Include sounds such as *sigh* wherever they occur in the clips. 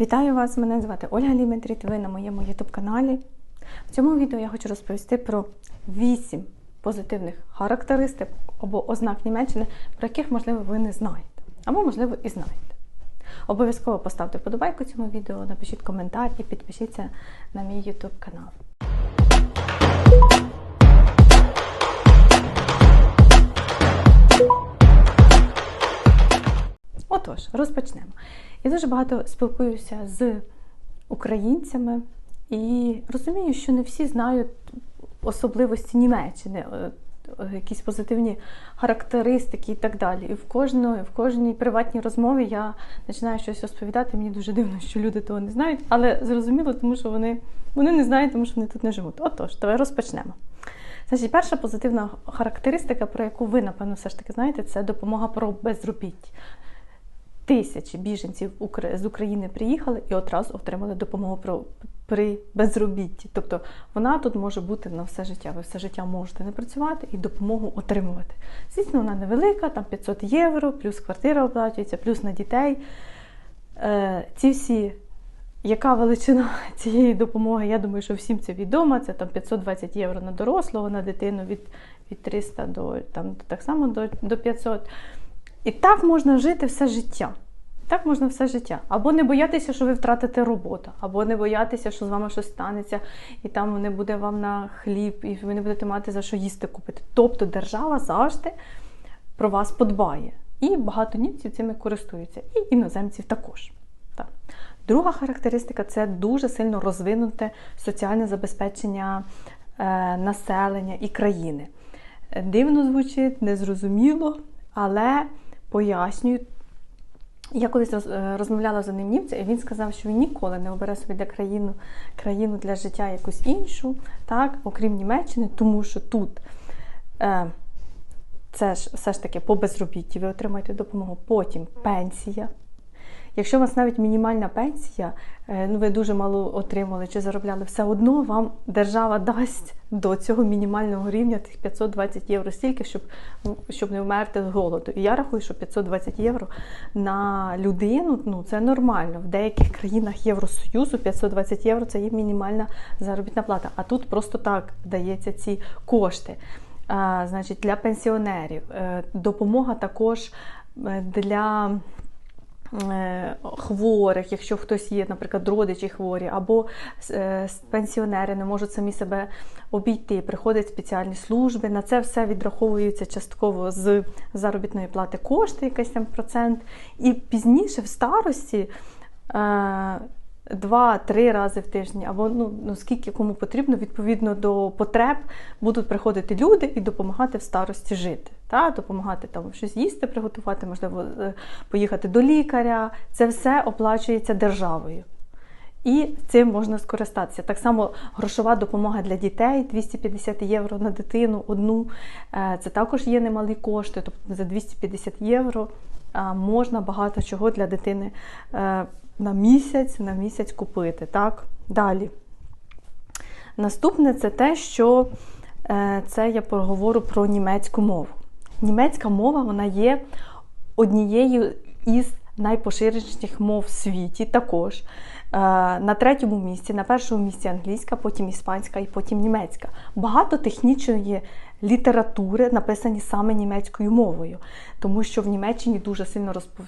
Вітаю вас! Мене звати Ольга Ліметріт. Ви на моєму youtube каналі. В цьому відео я хочу розповісти про 8 позитивних характеристик або ознак Німеччини, про яких, можливо, ви не знаєте, або, можливо, і знаєте. Обов'язково поставте вподобайку цьому відео, напишіть коментар і підпишіться на мій YouTube канал. Отож, розпочнемо. Я дуже багато спілкуюся з українцями і розумію, що не всі знають особливості Німеччини, е, е, якісь позитивні характеристики і так далі. І в кожної, в кожній приватній розмові я починаю щось розповідати. Мені дуже дивно, що люди того не знають, але зрозуміло, тому що вони, вони не знають, тому що вони тут не живуть. Отож, давай розпочнемо. Значить, перша позитивна характеристика, про яку ви, напевно, все ж таки знаєте, це допомога про безробіття. Тисячі біженців з України приїхали і одразу отримали допомогу про при безробітті. Тобто вона тут може бути на все життя. Ви все життя можете не працювати і допомогу отримувати. Звісно, вона невелика, там 500 євро, плюс квартира оплачується, плюс на дітей. Е, ці всі, яка величина *laughs* цієї допомоги, я думаю, що всім це відомо. Це там 520 євро на дорослого, на дитину від, від 300 до там, так само до, до 500. І так можна жити все життя. Так можна все життя. Або не боятися, що ви втратите роботу, або не боятися, що з вами щось станеться, і там не буде вам на хліб, і ви не будете мати за що їсти купити. Тобто держава завжди про вас подбає. І багато німців цими користуються, і іноземців також. Так. Друга характеристика це дуже сильно розвинуте соціальне забезпечення е, населення і країни. Дивно звучить, незрозуміло, але пояснюю. Я колись е, розмовляла з одним німцем, і він сказав, що він ніколи не обере собі для країну, країну для життя якусь іншу, так, окрім Німеччини, тому що тут е, це ж все ж таки по безробітті, ви отримаєте допомогу. Потім пенсія. Якщо у вас навіть мінімальна пенсія, е, ну ви дуже мало отримали чи заробляли, все одно вам держава дасть до цього мінімального рівня тих 520 євро стільки, щоб, щоб не вмерти з голоду. І я рахую, що 520 євро на людину ну це нормально. В деяких країнах Євросоюзу 520 євро це є мінімальна заробітна плата. А тут просто так дається ці кошти. Значить, для пенсіонерів е, допомога також е, для хворих, якщо хтось є, наприклад, родичі хворі, або е, пенсіонери не можуть самі себе обійти, приходять спеціальні служби. На це все відраховується частково з заробітної плати кошти, якийсь там процент. І пізніше в старості. Два-три рази в тиждень, або ну, ну скільки кому потрібно, відповідно до потреб будуть приходити люди і допомагати в старості жити. Та? Допомагати там щось їсти, приготувати, можливо, е, поїхати до лікаря. Це все оплачується державою. І цим можна скористатися. Так само грошова допомога для дітей 250 євро на дитину одну. Е, Це також є немалі кошти. Тобто за 250 євро можна багато чого для дитини е, на місяць, на місяць купити. Так? Далі. Наступне це те, що е, це я поговорю про німецьку мову. Німецька мова вона є однією із найпоширеніших мов в світі також. Е, На третьому місці, на першому місці англійська, потім іспанська і потім німецька. Багато технічної літератури написані саме німецькою мовою, тому що в Німеччині дуже сильно розпов...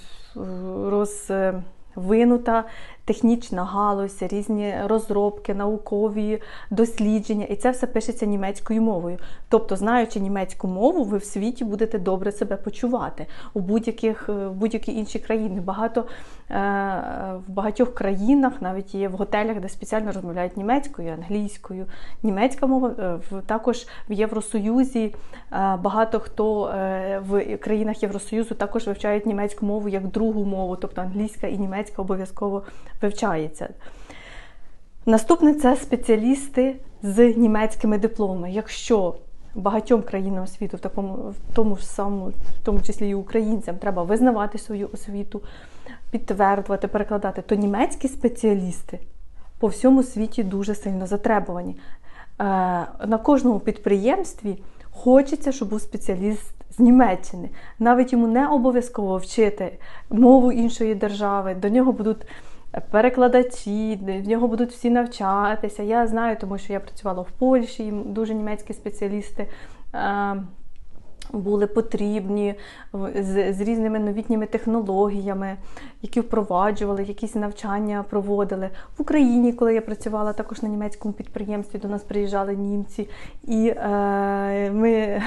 розвинута технічна галузь, різні розробки, наукові дослідження, і це все пишеться німецькою мовою. Тобто, знаючи німецьку мову, ви в світі будете добре себе почувати у будь-яких в будь-які інші країни. Багато е, в багатьох країнах навіть є в готелях, де спеціально розмовляють німецькою, англійською. Німецька мова е, в також в Євросоюзі. е, Багато хто е, в країнах Євросоюзу також вивчають німецьку мову як другу мову, тобто англійська і німецька обов'язково вивчається. Наступне це спеціалісти з німецькими дипломами. Якщо багатьом країнам світу, в такому в тому ж самому, в тому числі і українцям, треба визнавати свою освіту, підтверджувати, перекладати, то німецькі спеціалісти по всьому світі дуже сильно затребувані. Е, На кожному підприємстві хочеться, щоб був спеціаліст з Німеччини. Навіть йому не обов'язково вчити мову іншої держави, до нього будуть перекладачі, в нього будуть всі навчатися. Я знаю, тому що я працювала в Польщі, і дуже німецькі спеціалісти. е, Були потрібні з, з різними новітніми технологіями, які впроваджували, якісь навчання проводили. В Україні, коли я працювала також на німецькому підприємстві, до нас приїжджали німці, і е, ми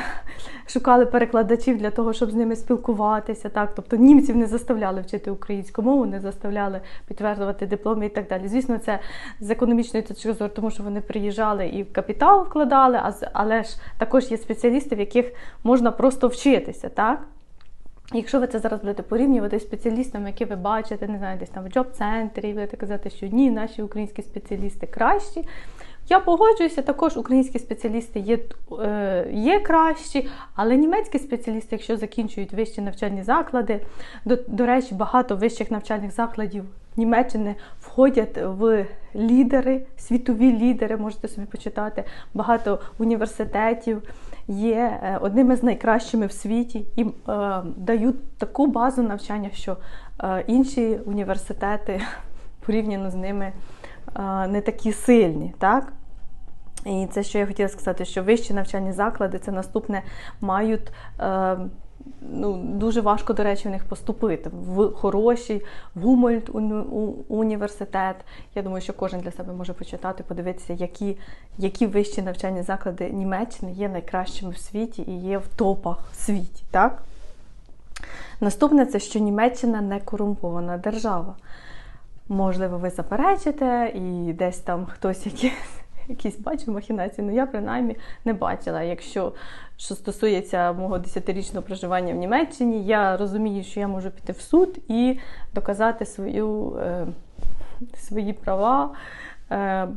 шукали перекладачів для того, щоб з ними спілкуватися. Так? Тобто німців не заставляли вчити українську мову, не заставляли підтверджувати дипломи і так далі. Звісно, це з економічної точки зору, тому що вони приїжджали і в капітал вкладали, але ж також є спеціалісти, в яких можна просто вчитися. Так? Якщо ви це зараз будете порівнювати з спеціалістами, які ви бачите, не знаю, десь там в джоб-центрі, будете казати, що ні, наші українські спеціалісти кращі. Я погоджуюся, також українські спеціалісти є, е, є кращі, але німецькі спеціалісти, якщо закінчують вищі навчальні заклади, до, до речі, багато вищих навчальних закладів Німеччини входять в лідери, світові лідери, можете собі почитати. Багато університетів є е, одними з найкращими в світі і е, дають таку базу навчання, що е, інші університети *laughs* порівняно з ними не такі сильні. Так? І це, що я хотіла сказати, що вищі навчальні заклади це наступне мають. Е, Ну, дуже важко, до речі, в них поступити в хороший, в Гумольд університет. Я думаю, що кожен для себе може почитати, подивитися, які, які вищі навчальні заклади Німеччини є найкращими в світі і є в топах в світі. Так? Наступне це, що Німеччина не корумпована держава. Можливо, ви заперечите, і десь там хтось якісь, якісь бачив махінації, але я принаймні не бачила. Якщо що стосується мого 10-річного проживання в Німеччині, я розумію, що я можу піти в суд і доказати свою, е, свої права е,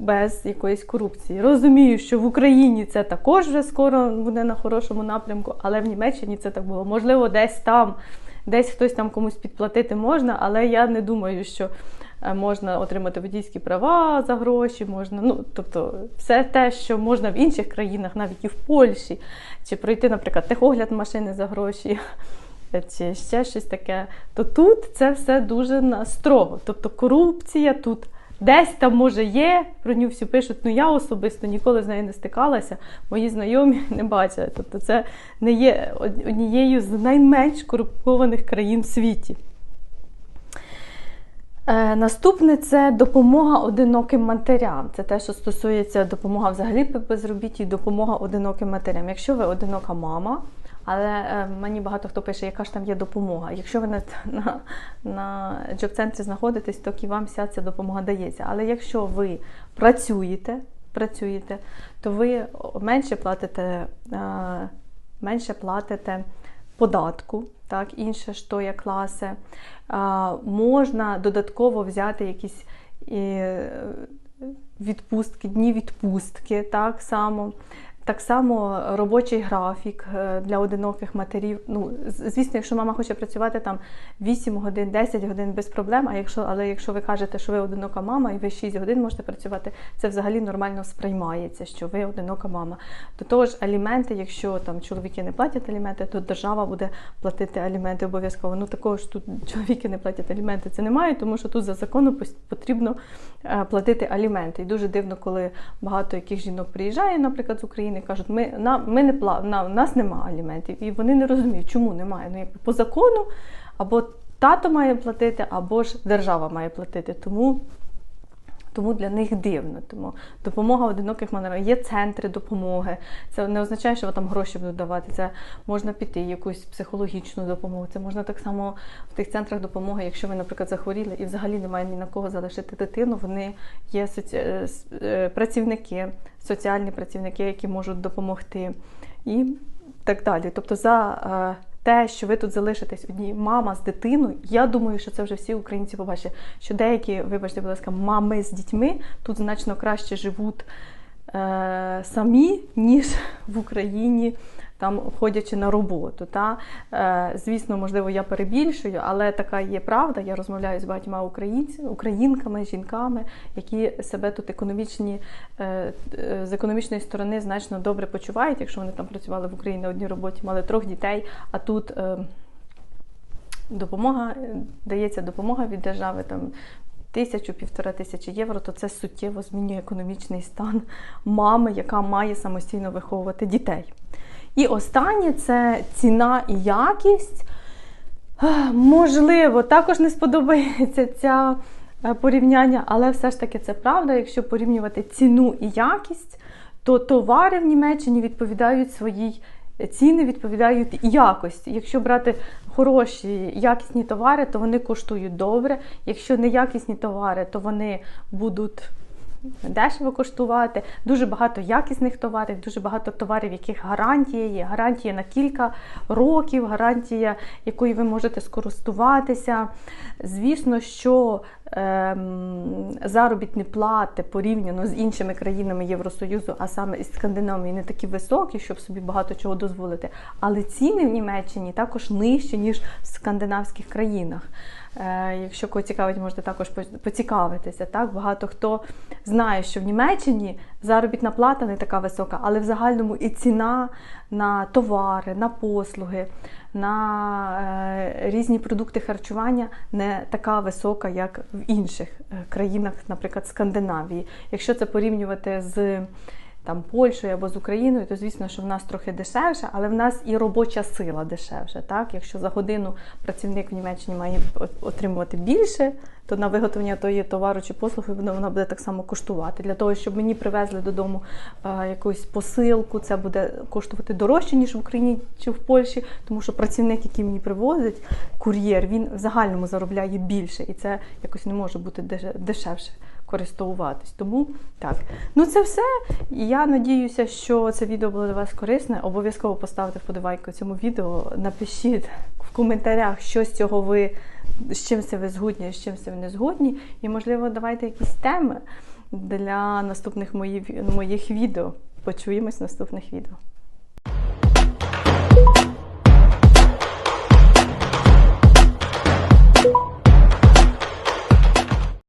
без якоїсь корупції. Розумію, що в Україні це також вже скоро буде на хорошому напрямку, але в Німеччині це так було. Можливо, десь там. Десь хтось там комусь підплатити можна, але я не думаю, що е, можна отримати водійські права за гроші, можна, ну тобто, все те, що можна в інших країнах, навіть і в Польщі, чи пройти, наприклад, техогляд машини за гроші, *laughs* чи ще щось таке, то тут це все дуже настрово. Тобто корупція тут. Десь там може є, про нього всі пишуть, ну я особисто ніколи з нею не стикалася, мої знайомі *laughs* не бачили. Тобто це не є однією з найменш корумпованих країн в світі. Е, Наступне це допомога одиноким матерям. Це те, що стосується допомога взагалі при безробітті, допомога одиноким матерям. Якщо ви одинока мама, але е, мені багато хто пише, яка ж там є допомога. Якщо ви на, на, на джоб-центрі знаходитесь, то і вам вся ця допомога дається. Але якщо ви працюєте, працюєте, то ви менше платите, е, менше платите податку, так, інше що є класи. А, можна додатково взяти якісь е, відпустки, дні відпустки, так само. Так само робочий графік е, для одиноких матерів. Ну, звісно, якщо мама хоче працювати там 8 годин, 10 годин без проблем. А якщо, але якщо ви кажете, що ви одинока мама і ви 6 годин можете працювати, це взагалі нормально сприймається, що ви одинока мама. До того ж, аліменти, якщо там чоловіки не платять аліменти, то держава буде платити аліменти обов'язково. Ну такого ж тут *laughs* чоловіки не платять аліменти. Це немає, тому що тут за законом потрібно е, платити аліменти. І дуже дивно, коли багато яких жінок приїжджає, наприклад, з України, і кажуть, ми на ми не пла на нас немає аліментів, і вони не розуміють, чому немає. Ну якби по закону або тато має платити, або ж держава має платити. Тому. Тому для них дивно. Тому допомога одиноких манерах. Є центри допомоги. Це не означає, що там гроші будуть давати. Це можна піти, якусь психологічну допомогу. Це можна так само в тих центрах допомоги, якщо ви, наприклад, захворіли і взагалі немає ні на кого залишити дитину. Вони є соці... е, е, працівники, соціальні працівники, які можуть допомогти. І так далі. Тобто за е, те, що ви тут залишитесь одні мама з дитиною, я думаю, що це вже всі українці побачать, що деякі, вибачте, будь ласка, мами з дітьми тут значно краще живуть е, самі, ніж в Україні. Там ходячи на роботу, та е, звісно, можливо, я перебільшую, але така є правда. Я розмовляю з багатьма українцями, українками, жінками, які себе тут економічні е, е, з економічної сторони значно добре почувають, якщо вони там працювали в Україні на одній роботі, мали трьох дітей, а тут. Допомога, дається допомога від держави там тисячу, півтора тисячі євро, то це суттєво змінює економічний стан мами, яка має самостійно виховувати дітей. І останнє це ціна і якість. Можливо, також не сподобається ця е, порівняння, але все ж таки це правда. Якщо порівнювати ціну і якість, то товари в Німеччині відповідають своїй ціни, відповідають якості. Якщо брати хороші, якісні товари, то вони коштують добре. Якщо неякісні товари, то вони будуть дешево коштувати. Дуже багато якісних товарів, дуже багато товарів, яких гарантія є. Гарантія на кілька років, гарантія, якою ви можете скористуватися. Звісно, що ем, заробітні плати порівняно з іншими країнами Євросоюзу, а саме із Скандинавії, не такі високі, щоб собі багато чого дозволити. Але ціни в Німеччині також нижчі, ніж в скандинавських країнах. Е, Якщо кого цікавить, можете також поцікавитися. Так? Багато хто знає, що в Німеччині заробітна плата не така висока, але в загальному і ціна на товари, на послуги, на е, різні продукти харчування не така висока, як в інших е, країнах, наприклад, Скандинавії. Якщо це порівнювати з там Польщею або з Україною, то звісно, що в нас трохи дешевше, але в нас і робоча сила дешевше. Так? Якщо за годину працівник в Німеччині має отримувати більше, то на виготовлення тої товару чи послуги вона буде так само коштувати. Для того, щоб мені привезли додому е, якусь посилку, це буде коштувати дорожче, ніж в Україні чи в Польщі, тому що працівник, який мені привозить, кур'єр, він в загальному заробляє більше, і це якось не може бути деш- дешевше користуватись. Тому так. Ну це все. Я надіюся, що це відео було для вас корисне. Обов'язково поставте вподобайку цьому відео. Напишіть в коментарях, що з цього ви, з чим це ви згодні, з чим це ви не згодні. І, можливо, давайте якісь теми для наступних моїх, моїх відео. Почуємось в наступних відео.